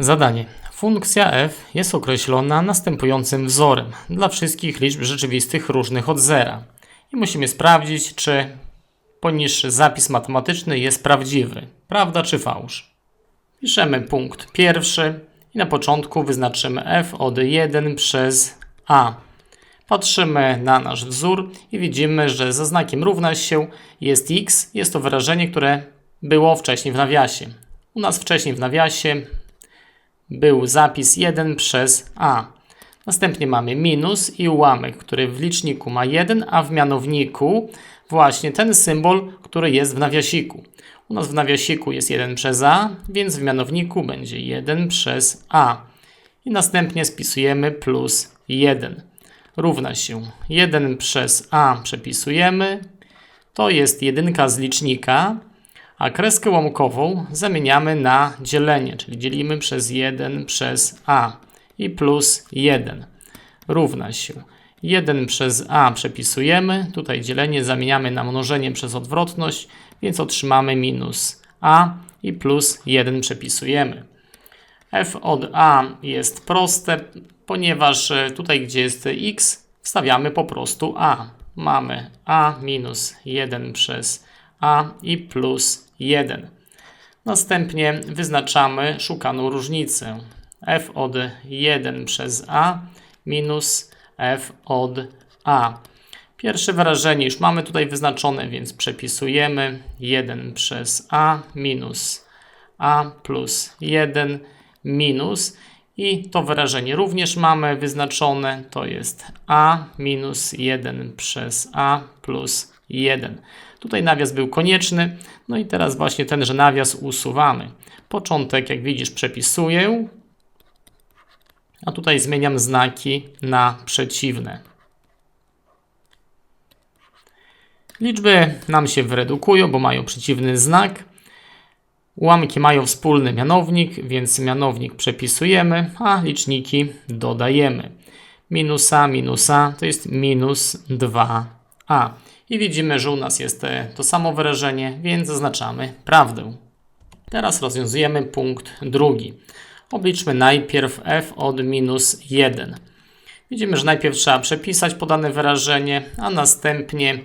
Zadanie. Funkcja f jest określona następującym wzorem dla wszystkich liczb rzeczywistych różnych od zera. I musimy sprawdzić, czy poniższy zapis matematyczny jest prawdziwy. Prawda czy fałsz? Piszemy punkt pierwszy i na początku wyznaczymy f od 1 przez a. Patrzymy na nasz wzór i widzimy, że za znakiem równa się jest x. Jest to wyrażenie, które było wcześniej w nawiasie. U nas wcześniej w nawiasie był zapis 1 przez a. Następnie mamy minus i ułamek, który w liczniku ma 1, a w mianowniku właśnie ten symbol, który jest w nawiasiku. U nas w nawiasiku jest 1 przez a, więc w mianowniku będzie 1 przez a. I następnie spisujemy plus 1. Równa się 1 przez a przepisujemy. To jest jedynka z licznika, a kreskę łamkową zamieniamy na dzielenie, czyli dzielimy przez 1 przez a i plus 1 równa się 1 przez a przepisujemy, tutaj dzielenie zamieniamy na mnożenie przez odwrotność, więc otrzymamy minus a i plus 1 przepisujemy. f od a jest proste, ponieważ e, tutaj gdzie jest x wstawiamy po prostu a. Mamy a minus 1 przez a i plus 1. Następnie wyznaczamy szukaną różnicę f od 1 przez a minus f od a. Pierwsze wyrażenie już mamy tutaj wyznaczone, więc przepisujemy 1 przez a minus a plus 1 minus i to wyrażenie również mamy wyznaczone, to jest a minus 1 przez a plus 1. Tutaj nawias był konieczny, no i teraz właśnie tenże nawias usuwamy. Początek, jak widzisz, przepisuję, a tutaj zmieniam znaki na przeciwne. Liczby nam się wyredukują, bo mają przeciwny znak. Ułamki mają wspólny mianownik, więc mianownik przepisujemy, a liczniki dodajemy. Minusa, minusa to jest minus 2a. I widzimy, że u nas jest to samo wyrażenie, więc zaznaczamy prawdę. Teraz rozwiązujemy punkt drugi. Obliczmy najpierw f od minus 1. Widzimy, że najpierw trzeba przepisać podane wyrażenie, a następnie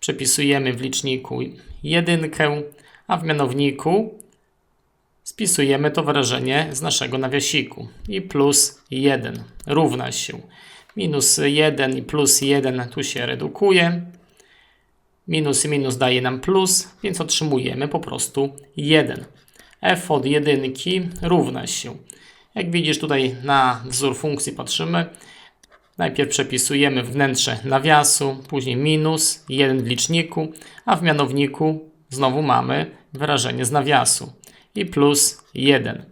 przepisujemy w liczniku jedynkę, a w mianowniku spisujemy to wyrażenie z naszego nawiasiku. I plus 1 równa się. Minus 1 i plus 1 tu się redukuje. Minus i minus daje nam plus, więc otrzymujemy po prostu 1 f od jedynki równa się. Jak widzisz tutaj na wzór funkcji patrzymy. Najpierw przepisujemy wnętrze nawiasu, później minus 1 w liczniku, a w mianowniku znowu mamy wyrażenie z nawiasu i plus 1.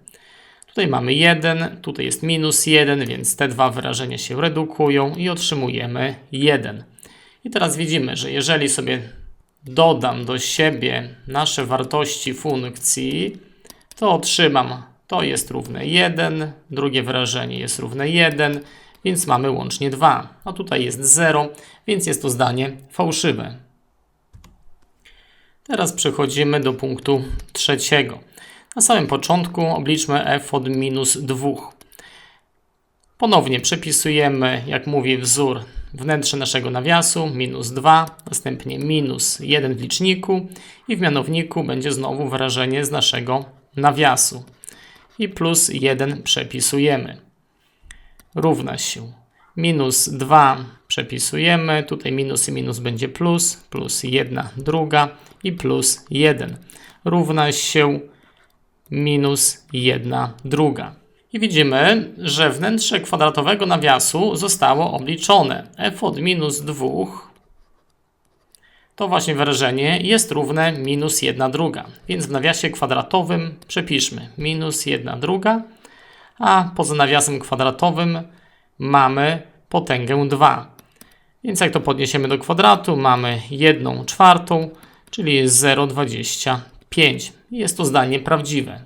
Tutaj mamy 1, tutaj jest minus 1, więc te dwa wyrażenia się redukują i otrzymujemy 1. I teraz widzimy, że jeżeli sobie dodam do siebie nasze wartości funkcji, to otrzymam to jest równe 1, drugie wyrażenie jest równe 1, więc mamy łącznie 2. A tutaj jest 0, więc jest to zdanie fałszywe. Teraz przechodzimy do punktu trzeciego. Na samym początku obliczmy f od minus 2. Ponownie przepisujemy, jak mówi wzór, wnętrze naszego nawiasu, minus 2, następnie minus 1 w liczniku i w mianowniku będzie znowu wyrażenie z naszego nawiasu i plus 1 przepisujemy. Równa się minus 2 przepisujemy, tutaj minus i minus będzie plus, plus 1 druga i plus 1 równa się minus 1 druga. I widzimy, że wnętrze kwadratowego nawiasu zostało obliczone. f od minus 2 to właśnie wyrażenie jest równe minus 1 druga. Więc w nawiasie kwadratowym przepiszmy minus 1 druga, a poza nawiasem kwadratowym mamy potęgę 2. Więc jak to podniesiemy do kwadratu, mamy 1 czwartą, czyli 0,25. Jest to zdanie prawdziwe.